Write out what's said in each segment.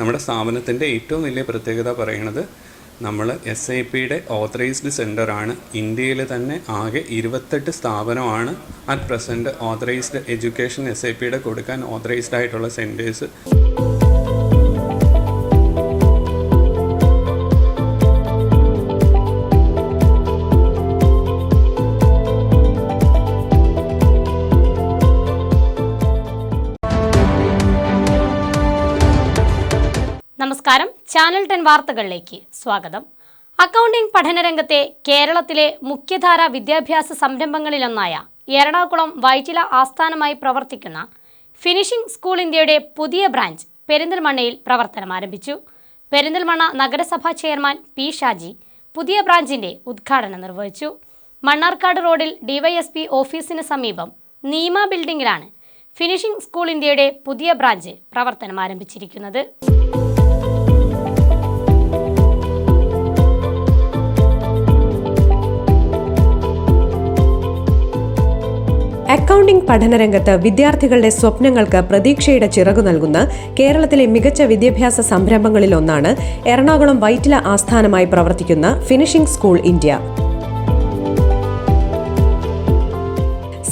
നമ്മുടെ സ്ഥാപനത്തിന്റെ ഏറ്റവും വലിയ പ്രത്യേകത പറയുന്നത് നമ്മൾ എസ് ഐ പിയുടെ ഓതറൈസ്ഡ് സെന്ററാണ് ഇന്ത്യയിൽ തന്നെ ആകെ ഇരുപത്തെട്ട് സ്ഥാപനമാണ് at present authorised education S I പിയുടെ കൊടുക്കാൻ ഓതറൈസ്ഡ് ആയിട്ടുള്ള സെന്റേഴ്സ് നമസ്കാരം. ചാനൽ ടെൻ വാർത്തകളിലേക്ക് സ്വാഗതം. അക്കൗണ്ടിംഗ് പഠനരംഗത്തെ കേരളത്തിലെ മുഖ്യധാര വിദ്യാഭ്യാസ സംരംഭങ്ങളിലൊന്നായ എറണാകുളം വൈറ്റില ആസ്ഥാനമായി പ്രവർത്തിക്കുന്ന ഫിനിഷിംഗ് സ്കൂൾ ഇന്ത്യയുടെ പുതിയ ബ്രാഞ്ച് പെരിന്തൽമണ്ണയിൽ പ്രവർത്തനം ആരംഭിച്ചു. പെരിന്തൽമണ്ണ നഗരസഭാ ചെയർമാൻ പി ഷാജി പുതിയ ബ്രാഞ്ചിന്റെ ഉദ്ഘാടനം നിർവഹിച്ചു. മണ്ണാർക്കാട് റോഡിൽ ഡിവൈഎസ്പി ഓഫീസിന് സമീപം നീമ ബിൽഡിംഗിലാണ് ഫിനിഷിംഗ് സ്കൂൾ ഇന്ത്യയുടെ പുതിയ ബ്രാഞ്ച് പ്രവർത്തനം ആരംഭിച്ചിരിക്കുന്നത്. അക്കൗണ്ടിംഗ് പഠനരംഗത്ത് വിദ്യാർത്ഥികളുടെ സ്വപ്നങ്ങൾക്ക് പ്രതീക്ഷയുടെ ചിറകു നൽകുന്ന കേരളത്തിലെ മികച്ച വിദ്യാഭ്യാസ സംരംഭങ്ങളിലൊന്നാണ് എറണാകുളം വൈറ്റില ആസ്ഥാനമായി പ്രവർത്തിക്കുന്ന finishing school India.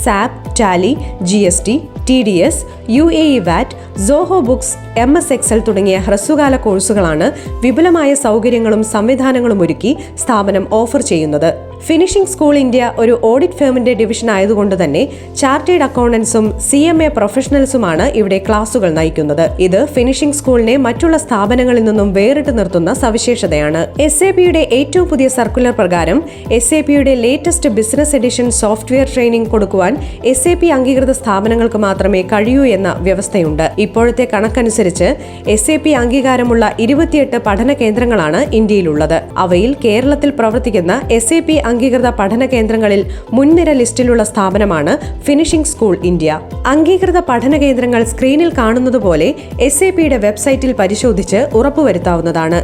SAP Tally G S T T D S U A E VAT Zoho books M S Excel തുടങ്ങിയ ഹ്രസ്വകാല കോഴ്സുകളാണ് വിപുലമായ സൗകര്യങ്ങളും സംവിധാനങ്ങളും ഒരുക്കി സ്ഥാപനം ഓഫർ ചെയ്യുന്നത്. ഫിനിഷിംഗ് സ്കൂൾ ഇന്ത്യ ഒരു ഓഡിറ്റ് ഫേമിന്റെ ഡിവിഷൻ ആയതുകൊണ്ട് തന്നെ ചാർട്ടേഡ് അക്കൗണ്ടൻസും സി എം എ പ്രൊഫഷണൽസുമാണ് ഇവിടെ ക്ലാസുകൾ നയിക്കുന്നത്. ഇത് ഫിനിഷിംഗ് സ്കൂളിനെ മറ്റുള്ള സ്ഥാപനങ്ങളിൽ നിന്നും വേറിട്ട് നിർത്തുന്ന സവിശേഷതയാണ്. എസ് എ പിയുടെ ഏറ്റവും പുതിയ സർക്കുലർ പ്രകാരം എസ് എ പിയുടെ latest business edition software training കൊടുക്കുവാൻ എസ് എ പി അംഗീകൃത സ്ഥാപനങ്ങൾക്ക് മാത്രമേ കഴിയൂ എന്ന വ്യവസ്ഥയുണ്ട്. ഇപ്പോഴത്തെ കണക്കനുസരിച്ച് എസ് എ പി അംഗീകാരമുള്ള ഇരുപത്തിയെട്ട് പഠന കേന്ദ്രങ്ങളാണ് ഇന്ത്യയിലുള്ളത്. അവയിൽ കേരളത്തിൽ പ്രവർത്തിക്കുന്ന എസ് എ പി അംഗീകൃത പഠന കേന്ദ്രങ്ങളിൽ മുൻനിര ലിസ്റ്റിലുള്ള സ്ഥാപനമാണ് ഫിനിഷിംഗ് സ്കൂൾ ഇന്ത്യ. അംഗീകൃത പഠന കേന്ദ്രങ്ങൾ സ്ക്രീനിൽ കാണുന്നതുപോലെ എസ് എ പിയുടെ വെബ്സൈറ്റിൽ പരിശോധിച്ച് ഉറപ്പുവരുത്താവുന്നതാണ്.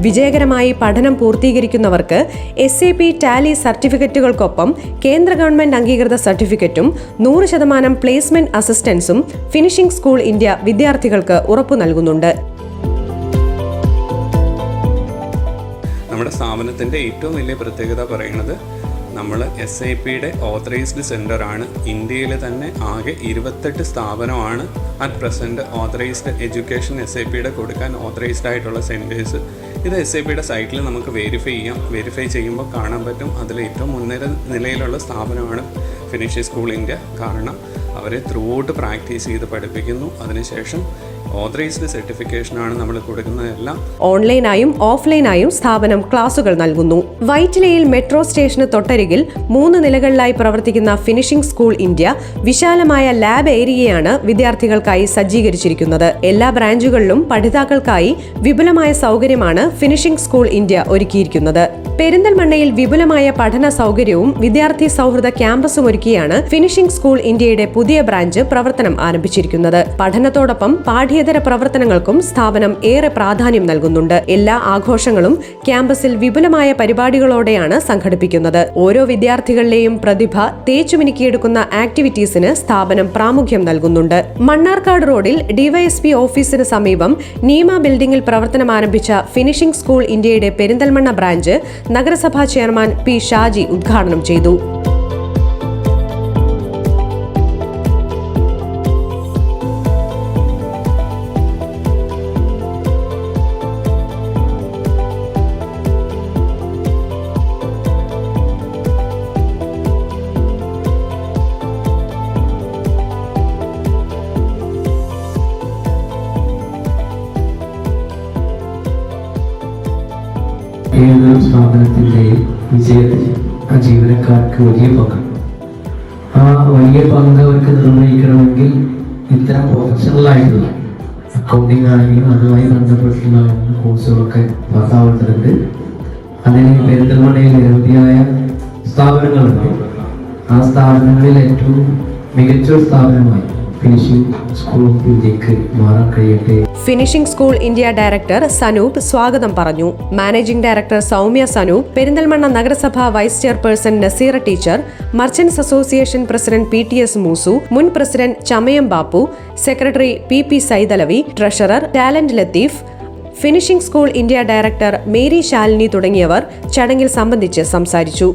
വിജയകരമായി പഠനം പൂർത്തീകരിക്കുന്നവർക്ക് എസ് എ പി ടാലി സർട്ടിഫിക്കറ്റുകൾക്കൊപ്പം കേന്ദ്ര ഗവൺമെന്റ് അംഗീകൃത സർട്ടിഫിക്കറ്റും നൂറ് ശതമാനം പ്ലേസ്മെന്റ് അസിസ്റ്റൻസും ഫിനിഷിംഗ് സ്കൂൾ ഇന്ത്യ വിദ്യാർത്ഥികൾക്ക് ഉറപ്പു നൽകുന്നുണ്ട്. നമ്മുടെ സ്ഥാപനത്തിന്റെ ഏറ്റവും വലിയ പ്രത്യേകത പറയുന്നത് നമ്മൾ എസ് ഐ പിയുടെ ഓതറൈസ്ഡ് സെന്ററാണ് ഇന്ത്യയിൽ തന്നെ ആകെ ഇരുപത്തെട്ട് സ്ഥാപനമാണ് at present authorised education S I പിയുടെ കൊടുക്കാൻ ഓതറൈസ്ഡ് ആയിട്ടുള്ള സെന്റേഴ്സ് ഇത് എസ് ഐ പിയുടെ സൈറ്റിൽ നമുക്ക് വെരിഫൈ ചെയ്യാം. വെരിഫൈ ചെയ്യുമ്പോൾ കാണാൻ പറ്റും. അതിൽ ഏറ്റവും മുൻനിര നിലയിലുള്ള സ്ഥാപനമാണ് ഫിനിഷ് സ്കൂൾ ഇന്ത്യ കാരണം അവരെ ത്രൂ ഔട്ട് പ്രാക്ടീസ് ചെയ്ത് പഠിപ്പിക്കുന്നു. അതിനുശേഷം ഓതറൈസ്ഡ് സർട്ടിഫിക്കേഷനാണ് നമ്മൾ കൊടുക്കുന്നതെല്ലാം. ഓൺലൈനായും ഓഫ്ലൈനായും സ്ഥാപനം ക്ലാസുകൾ നൽകുന്നു. വൈറ്റിലയിൽ മെട്രോ സ്റ്റേഷന് തൊട്ടരികിൽ മൂന്ന് നിലകളിലായി പ്രവർത്തിക്കുന്ന ഫിനിഷിംഗ് സ്കൂൾ ഇന്ത്യ വിശാലമായ ലാബ് ഏരിയയാണ് വിദ്യാർത്ഥികൾക്കായി സജ്ജീകരിച്ചിരിക്കുന്നത്. എല്ലാ ബ്രാഞ്ചുകളിലും പഠിതാക്കൾക്കായി വിപുലമായ സൗകര്യമാണ് ഫിനിഷിംഗ് സ്കൂൾ ഇന്ത്യ ഒരുക്കിയിരിക്കുന്നത്. പെരിന്തൽമണ്ണയിൽ വിപുലമായ പഠന സൗകര്യവും വിദ്യാർത്ഥി സൗഹൃദ ക്യാമ്പസും ഒരുക്കിയാണ് ഫിനിഷിംഗ് സ്കൂൾ ഇന്ത്യയുടെ പുതിയ ബ്രാഞ്ച് പ്രവർത്തനം ആരംഭിച്ചിരിക്കുന്നത്. പഠനത്തോടൊപ്പം പാഠ്യേതര പ്രവർത്തനങ്ങൾക്കും സ്ഥാപനം ഏറെ പ്രാധാന്യം നൽകുന്നുണ്ട്. എല്ലാ ആഘോഷങ്ങളും ക്യാമ്പസിൽ വിപുലമായ പരിപാടികളോടെയാണ് സംഘടിപ്പിക്കുന്നത്. ഓരോ വിദ്യാർത്ഥികളിലെയും പ്രതിഭ തേച്ചുമിനുക്കിയെടുക്കുന്ന ആക്ടിവിറ്റീസിന് സ്ഥാപനം പ്രാമുഖ്യം നൽകുന്നുണ്ട്. മണ്ണാർക്കാട് റോഡിൽ ഡിവൈഎസ്പി ഓഫീസിന് സമീപം നീമ ബിൽഡിംഗിൽ പ്രവർത്തനം ആരംഭിച്ച ഫിനിഷിംഗ് സ്കൂൾ ഇന്ത്യയുടെ പെരിന്തൽമണ്ണ ബ്രാഞ്ച് നഗരസഭാ ചെയർമാൻ പി ഷാജി ഉദ്ഘാടനം ചെയ്തു ഏതൊരു സ്ഥാപനത്തിന്റെയും വിജയത്തിൽ ആ ജീവനക്കാർക്ക് വലിയ പങ്കാണ് ആ വലിയ പങ്ക് അവർക്ക് നിർവഹിക്കണമെങ്കിൽ ഇത്തരം പ്രൊഫഷണലായിട്ടുള്ള അക്കൗണ്ടിങ് ആണെങ്കിലും അതുമായി ബന്ധപ്പെട്ടുള്ള കോഴ്സുകളൊക്കെ പാസ്സാവേണ്ടതുണ്ട്. അതിന് പെരിന്തൽമണ്ണയിൽ നിരവധിയായ സ്ഥാപനങ്ങളുണ്ട്. ആ സ്ഥാപനങ്ങളിൽ ഏറ്റവും മികച്ച സ്ഥാപനമായി finishing school finishing school India director Sanoop സ്വാഗതം പറഞ്ഞു. മാനേജിംഗ് ഡയറക്ടർ സൗമ്യ സനൂപ് പെരിന്തൽമണ്ണ നഗരസഭ vice chairperson Naseera teacher merchants association president P T S Moosu മുൻ president Chamayam Bappu secretary P P Saithalavi treasurer talent Latheef finishing school India director Mary Shalini തുടങ്ങിയവർ ചടങ്ങിൽ സംബന്ധിച്ച് സംസാരിച്ചു.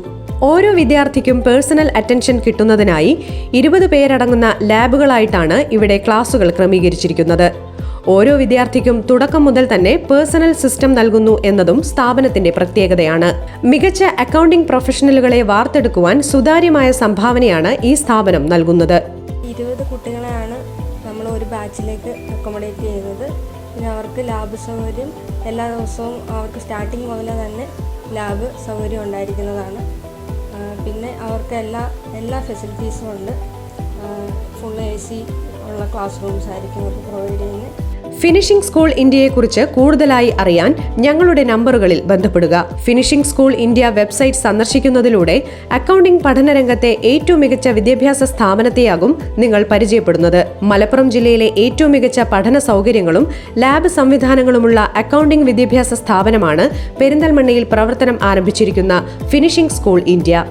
ഓരോ വിദ്യാർത്ഥിക്കും personal attention കിട്ടുന്നതിനായി ഇരുപത് പേരടങ്ങുന്ന ലാബുകളായിട്ടാണ് ഇവിടെ ക്ലാസുകൾ ക്രമീകരിച്ചിരിക്കുന്നത്. ഓരോ വിദ്യാർത്ഥിക്കും തുടക്കം മുതൽ തന്നെ പേഴ്സണൽ സിസ്റ്റം നൽകുന്നു എന്നതും സ്ഥാപനത്തിന്റെ പ്രത്യേകതയാണ്. മികച്ച അക്കൗണ്ടിംഗ് പ്രൊഫഷണലുകളെ വാർത്തെടുക്കുവാൻ സുതാര്യമായ സംഭാവനയാണ് ഈ സ്ഥാപനം നൽകുന്നത്. ഇരുപത് കുട്ടികളെയാണ് നമ്മൾ ഒരു ബാച്ചിലേക്ക് അക്കോമഡേറ്റ് ചെയ്യുന്നത്. പിന്നെ അവർക്ക് ലാബ് സൗകര്യം എല്ലാ ദിവസവും അവർക്ക് സ്റ്റാർട്ടിങ് മുതലേ തന്നെ ലാബ് സൗകര്യം ഉണ്ടായിരിക്കുന്നതാണ്. പിന്നെ അവർക്ക് എല്ലാ എല്ലാ ഫെസിലിറ്റീസും ഉണ്ട്. ഫുൾ എ സി ഉള്ള ക്ലാസ് റൂംസ് ആയിരിക്കും അവർക്ക് പ്രൊവൈഡ് ചെയ്യുന്നത്. ഫിനിഷിംഗ് സ്കൂൾ ഇന്ത്യയെക്കുറിച്ച് കൂടുതലായി അറിയാൻ ഞങ്ങളുടെ നമ്പറുകളിൽ ബന്ധപ്പെടുക. ഫിനിഷിംഗ് സ്കൂൾ ഇന്ത്യ വെബ്സൈറ്റ് സന്ദർശിക്കുന്നതിലൂടെ അക്കൗണ്ടിംഗ് പഠനരംഗത്തെ ഏറ്റവും മികച്ച വിദ്യാഭ്യാസ സ്ഥാപനത്തെയാകും നിങ്ങൾ പരിചയപ്പെടുന്നത്. മലപ്പുറം ജില്ലയിലെ ഏറ്റവും മികച്ച പഠന സൗകര്യങ്ങളും ലാബ് സംവിധാനങ്ങളുമുള്ള അക്കൗണ്ടിംഗ് വിദ്യാഭ്യാസ സ്ഥാപനമാണ് പെരിന്തൽമണ്ണയിൽ പ്രവർത്തനം ആരംഭിച്ചിരിക്കുന്ന finishing school India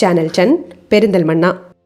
channel ten Perinthalmanna.